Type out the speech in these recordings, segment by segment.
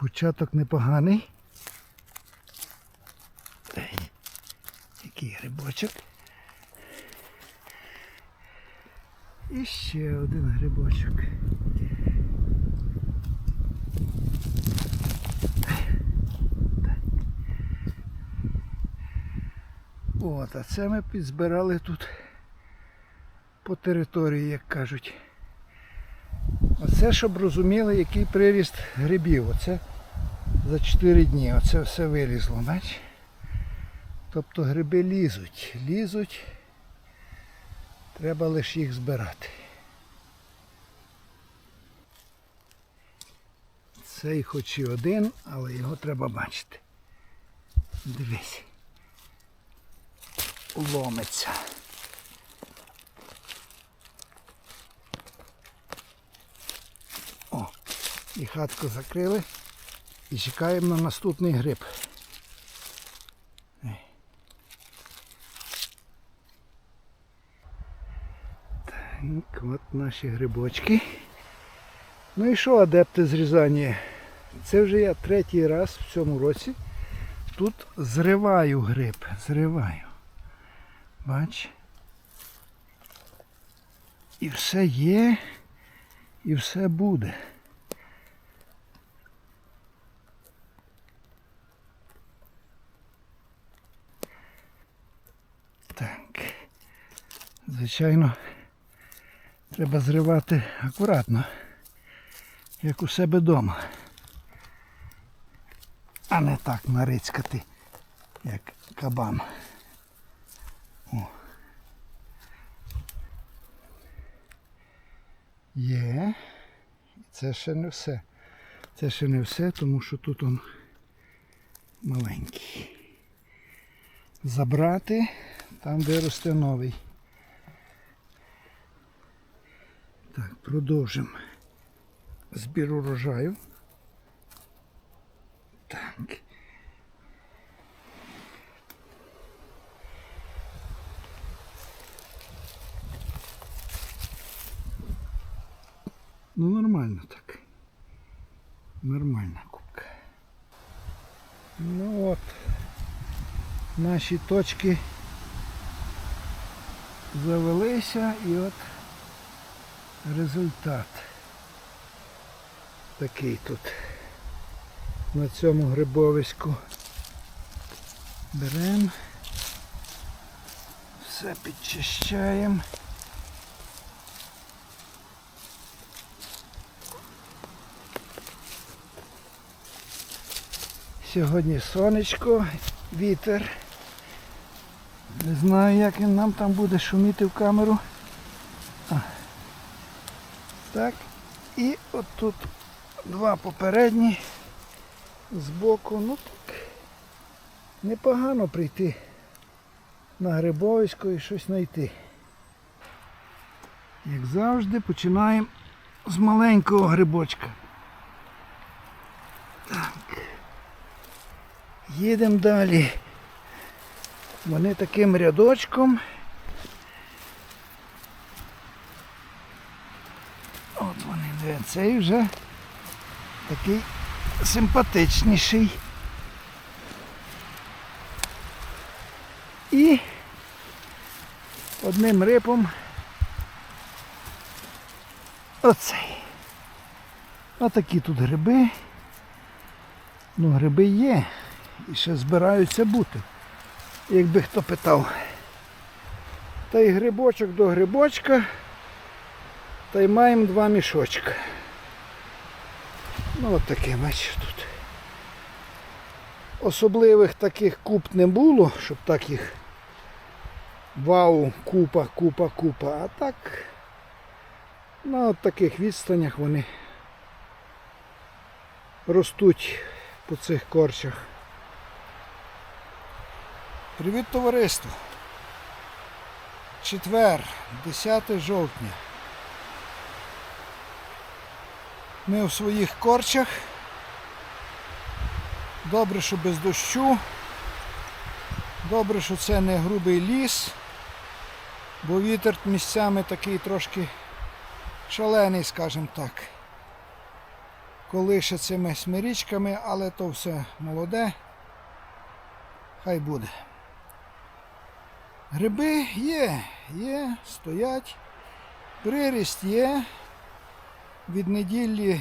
Початок непоганий. Який грибочок. І ще один грибочок. От, а це ми підзбирали тут по території, як кажуть. Оце, щоб розуміли, який приріст грибів. Оце за 4 дні. Оце все вилізло, бач? Тобто гриби лізуть, лізуть. Треба лише їх збирати. Цей хоч і один, але його треба бачити. Дивись. Ломиться. О, і хатку закрили. І чекаємо на наступний гриб. Так, от наші грибочки. Ну і що, адепти зрізання? Це вже я третій раз в цьому році тут зриваю гриб. Зриваю. Бач. І все є, і все буде. Так. Звичайно, треба зривати акуратно, як у себе вдома. А не так нарицькати, як кабан. О. Є. Це ще не все. Це ще не все, тому що тут он маленький. Забрати, там виросте новий. Так, продовжимо збір урожаю. Так. Ну нормально так. Нормальна кубка. Ну от. Наші точки завелися і от результат такий тут на цьому грибовиську. Беремо, все підчищаємо. Сьогодні сонечко, вітер. Не знаю, як він нам там буде шуміти в камеру. Так. І отут два попередні збоку. Ну так. Непогано прийти на Грибовську і щось знайти. Як завжди, починаємо з маленького грибочка. Так. Їдемо далі. Вони таким рядочком. От вони, де цей вже такий симпатичніший. І одним рипом оцей. Отакі тут гриби. Ну, гриби є і ще збираються бути. Якби хто питав. Та й грибочок до грибочка. Та й маємо два мішочка. Ну от таке, бачиш тут. Особливих таких куп не було, щоб так їх вау, купа, купа, купа. А так на от таких відстанях вони ростуть по цих корчах. Привіт товариство! Четвер, 10 жовтня. Ми у своїх корчах. Добре, що без дощу. Добре, що це не грубий ліс, бо вітер місцями такий трошки шалений, скажімо так. колише цими смирічками, але то все молоде. Хай буде. Гриби є, є, стоять. Приріст є. Від неділі,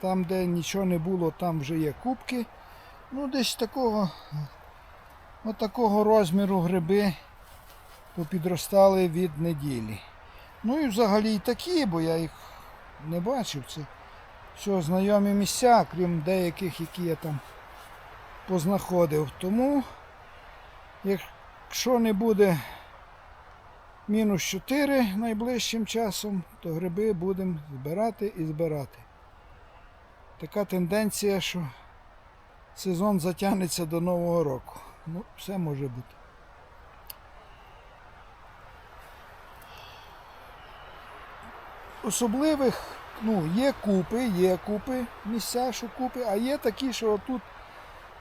там, де нічого не було, там вже є кубки. Ну, десь такого, от такого розміру гриби попідростали від неділі. Ну і взагалі і такі, бо я їх не бачив. Це все знайомі місця, крім деяких, які я там познаходив. Тому, якщо не буде мінус 4 найближчим часом, то гриби будемо збирати і збирати. Така тенденція, що сезон затягнеться до Нового року. Ну, все може бути. Особливих, ну, є купи, є купи, місця, що купи, а є такі, що тут,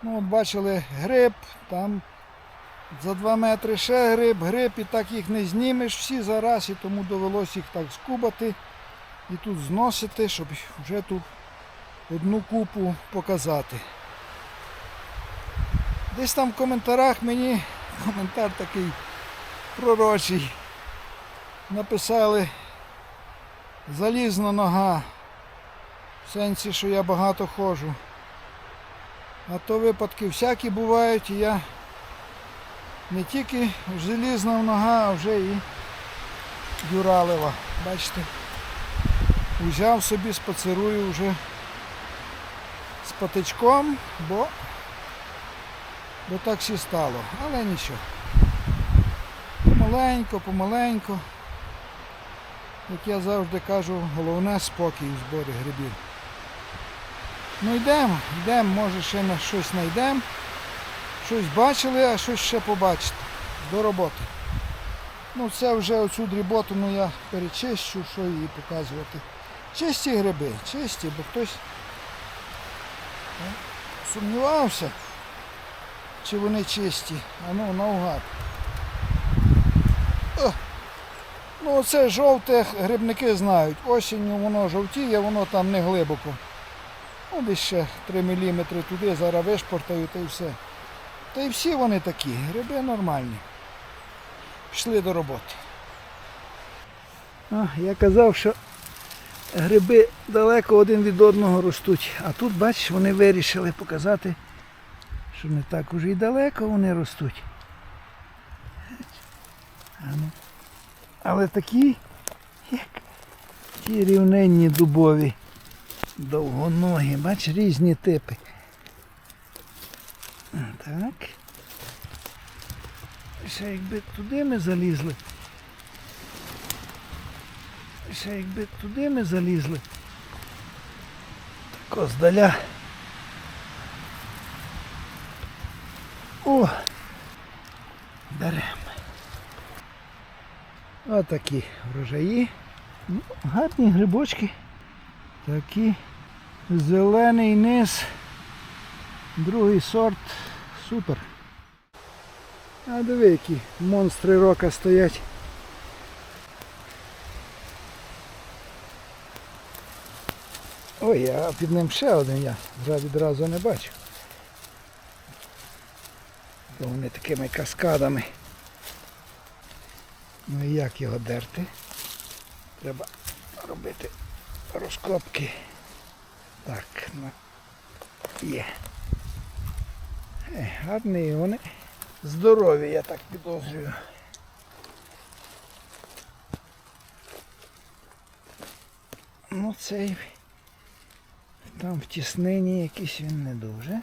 ну, от бачили гриб, там за 2 метри ще гриб, гриб, і так їх не знімеш всі зараз, і тому довелося їх так скубати і тут зносити, щоб вже тут одну купу показати. Десь там в коментарях мені коментар такий пророчий. Написали залізна нога. В сенсі, що я багато ходжу. А то випадки всякі бувають, і я не тільки желізна нога, а вже і дюралева. Бачите, взяв собі, спацирую вже з патичком, бо, бо так всі стало. Але нічого. Помаленько, помаленько. Як я завжди кажу, головне спокій у зборі грибів. Ну йдемо, йдемо, може ще на щось знайдемо. Щось бачили, а щось ще побачите. До роботи. Ну це вже оцю дріботу ну, я перечищу, що її показувати. Чисті гриби, чисті, бо хтось е, сумнівався, чи вони чисті. А ну наугад. О! Ну оце жовте грибники знають. Осінню воно жовтіє, воно там не глибоко. Ну, десь ще 3 мм туди, зараз вишпортаю та й все. Та й всі вони такі, гриби нормальні. Пішли до роботи. А, я казав, що гриби далеко один від одного ростуть. А тут, бачиш, вони вирішили показати, що не так уже і далеко вони ростуть. Ну. Але такі, як ті рівненні дубові, довгоногі, бач, різні типи. Так. Ще якби туди ми залізли. Ще якби туди ми залізли. Тако здаля. О! Беремо. Отакі врожаї. Ну, гарні грибочки. Такі. Зелений низ. Другий сорт. Супер. А диви, які монстри рока стоять. Ой, а під ним ще один я вже відразу не бачу. Бо вони такими каскадами. Ну і як його дерти? Треба робити розкопки. Так, ну, є. Гарні вони. Здорові, я так підозрюю. Ну цей там в тіснині якийсь він не дуже.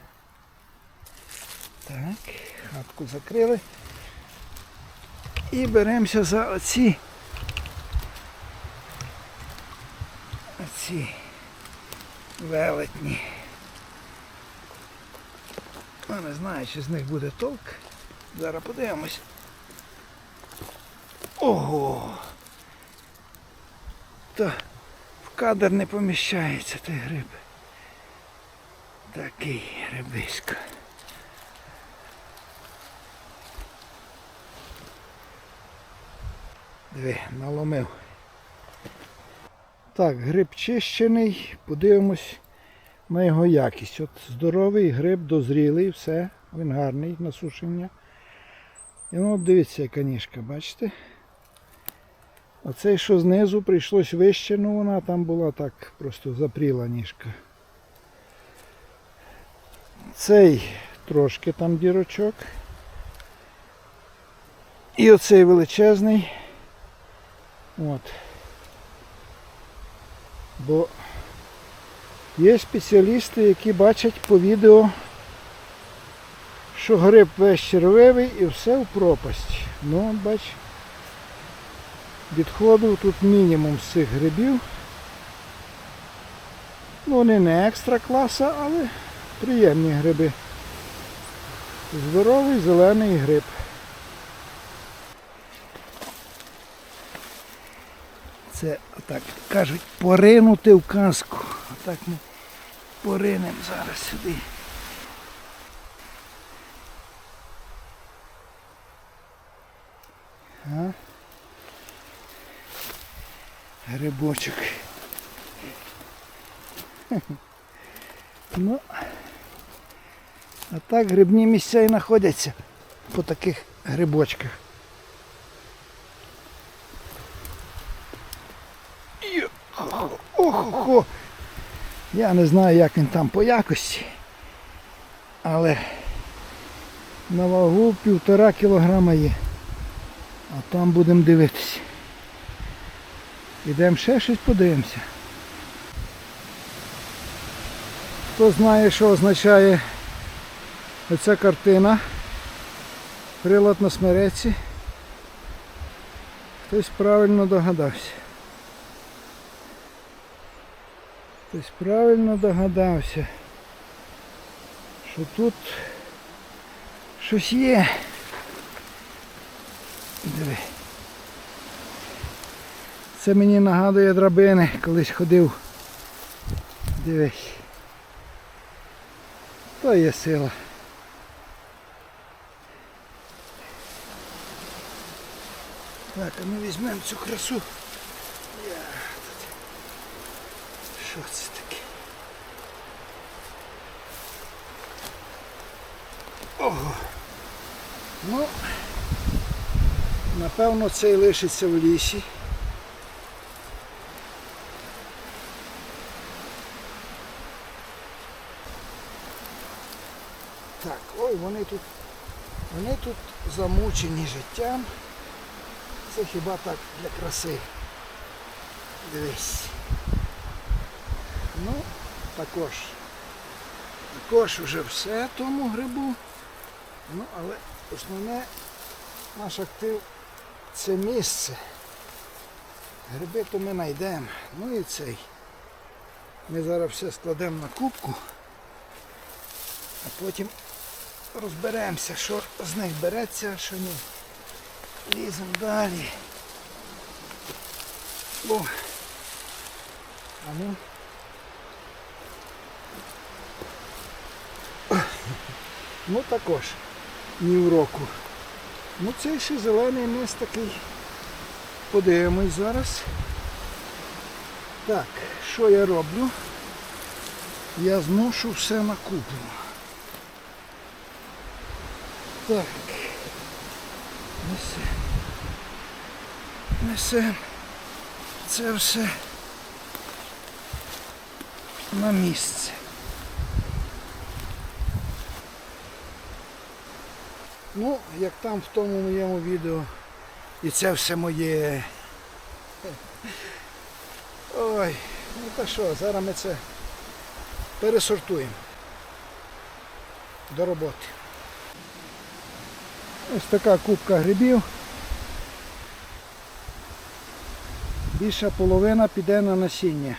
Так, хатку закрили. І беремося за оці. Оці велетні. Ну, не знаю, чи з них буде толк. Зараз подивимось. Ого! Та в кадр не поміщається той гриб. Такий грибисько. Диви, наломив. Так, гриб чищений. Подивимось, на його якість. От здоровий гриб, дозрілий, все, він гарний на сушення. І ну, от дивіться, яка ніжка, бачите? Оцей, що знизу прийшлось вище, ну вона там була так, просто запріла ніжка. Цей трошки там дірочок. І оцей величезний. От. Бо є спеціалісти, які бачать по відео, що гриб весь червивий і все в пропасть. Ну, бач, відходу тут мінімум з цих грибів. Ну, вони не екстра класа, але приємні гриби. Здоровий зелений гриб. Це так кажуть поринути в казку. Отак ми поринемо зараз сюди. А? Грибочок. Ну, а так грибні місця і знаходяться по таких грибочках. Охо-хо. Я не знаю, як він там по якості, але на вагу півтора кілограма є. А там будемо дивитися. Ідемо ще щось подивимося. Хто знає, що означає оця картина, прилад на смереці, хтось правильно догадався. Хтось правильно догадався, що тут щось є. Диви. Це мені нагадує драбини, колись ходив. Дивись. То є сила. Так, а ми візьмемо цю красу. Я тут. Що це таке? Ого. Ну, напевно, цей лишиться в лісі. Так, ой, вони тут, вони тут замучені життям. Це хіба так для краси. Дивись. Ну, також. Також вже все тому грибу. Ну, але основне наш актив це місце. Гриби то ми знайдемо. Ну і цей. Ми зараз все складемо на кубку, а потім розберемося, що з них береться, що ні. Ліземо далі. О. А ну. Ну також ні в року. Ну цей ще зелений низ такий. Подивимось зараз. Так, що я роблю? Я зношу все на купу. Так. Несе. Несем. Це все на місце. Ну, як там в тому моєму відео. І це все моє. Ой, ну та що, зараз ми це пересортуємо. До роботи. Ось така кубка грибів. Більша половина піде на насіння.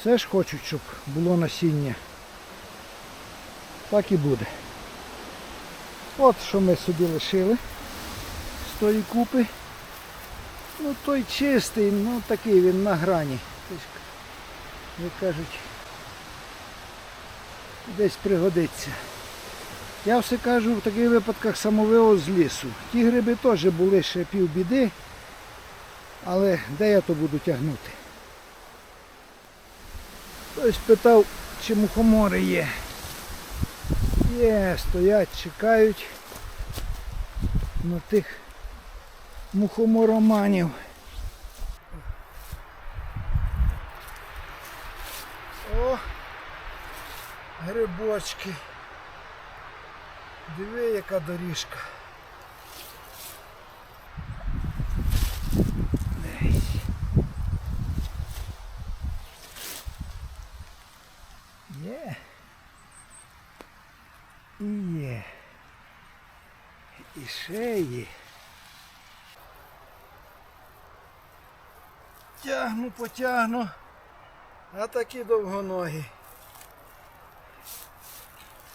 Все ж хочуть, щоб було насіння. Так і буде. От що ми собі лишили з тої купи. Ну той чистий, ну такий він на грані. Як кажуть, десь пригодиться. Я все кажу в таких випадках самовивоз з лісу. Ті гриби теж були ще півбіди, але де я то буду тягнути? Хтось питав, чи мухомори є. Є, стоять, чекають на тих мухомороманів. О, грибочки. Диви, яка доріжка. Десь. Є. І є. Є. Тягну, потягну. А такі довгоногі.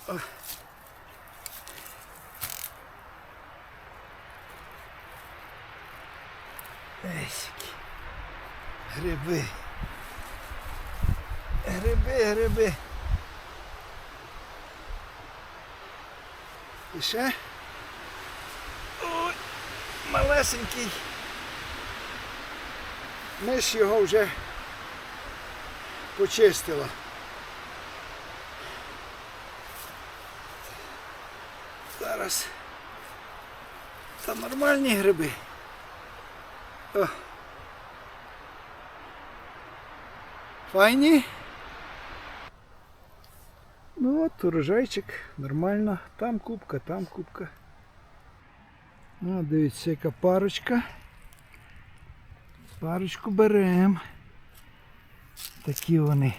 О. Есики. Гриби. Гриби, гриби. І ще. Малесенький. Миш його вже почистила. Зараз. Та нормальні гриби. О. Файні. Ну от урожайчик, нормально. Там кубка, там кубка. Ну, дивіться, яка парочка. Парочку беремо. Такі вони.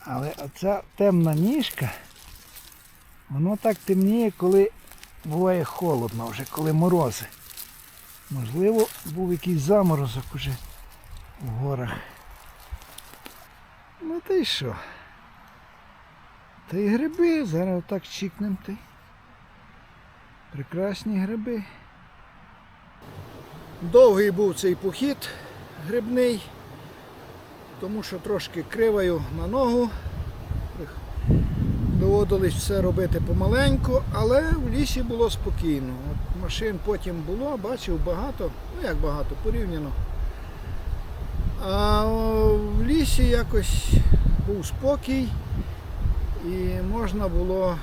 Але оця темна ніжка, воно так темніє, коли буває холодно вже, коли морози. Можливо, був якийсь заморозок уже в горах. Ну та й що? Та й гриби, зараз отак чікнем ти. Прекрасні гриби. Довгий був цей похід грибний, тому що трошки криваю на ногу. Доводилось все робити помаленьку, але в лісі було спокійно. От машин потім було, бачив багато, ну як багато, порівняно. А в лісі якось був спокій і можна було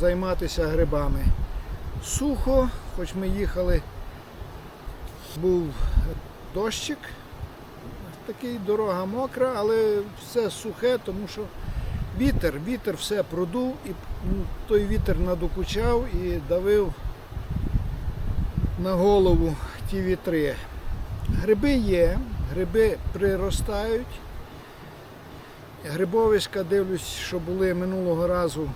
займатися грибами. Сухо, хоч ми їхали, був дощик, такий дорога мокра, але все сухе, тому що вітер, вітер все продув і той вітер надокучав і давив на голову ті вітри. Гриби є, гриби приростають. Грибовиська, дивлюсь, що були минулого разу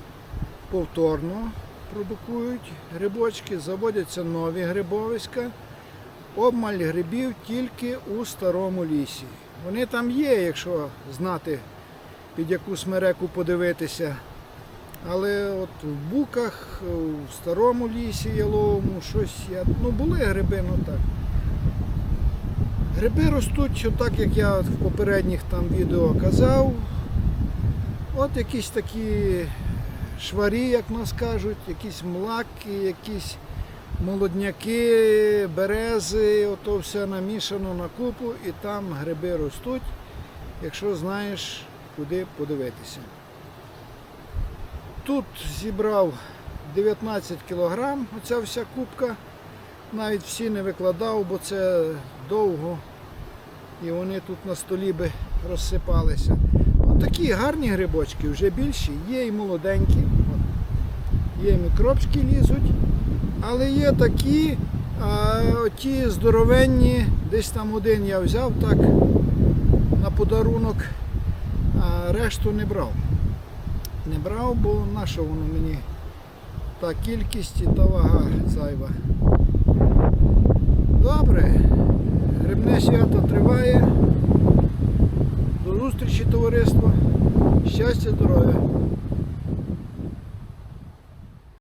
повторно продукують грибочки, заводяться нові грибовиська. Обмаль грибів тільки у старому лісі. Вони там є, якщо знати, під яку смереку подивитися. Але от в буках, в старому лісі яловому, щось я. Ну були гриби, ну так. Гриби ростуть, отак, як я в попередніх там відео казав. От якісь такі шварі, як нас кажуть, якісь млаки, якісь молодняки, берези, ото все намішано на купу і там гриби ростуть, якщо знаєш, куди подивитися. Тут зібрав 19 кілограм, оця вся кубка. Навіть всі не викладав, бо це довго. І вони тут на столі би розсипалися. Такі гарні грибочки, вже більші, є і молоденькі. Є мікробські лізуть. Але є такі, а ті здоровенні, десь там один я взяв так на подарунок, а решту не брав. Не брав, бо на що воно мені та кількість і та вага зайва. Добре, грибне свято триває. Зустрічі, товариство. Щастя, здоров'я.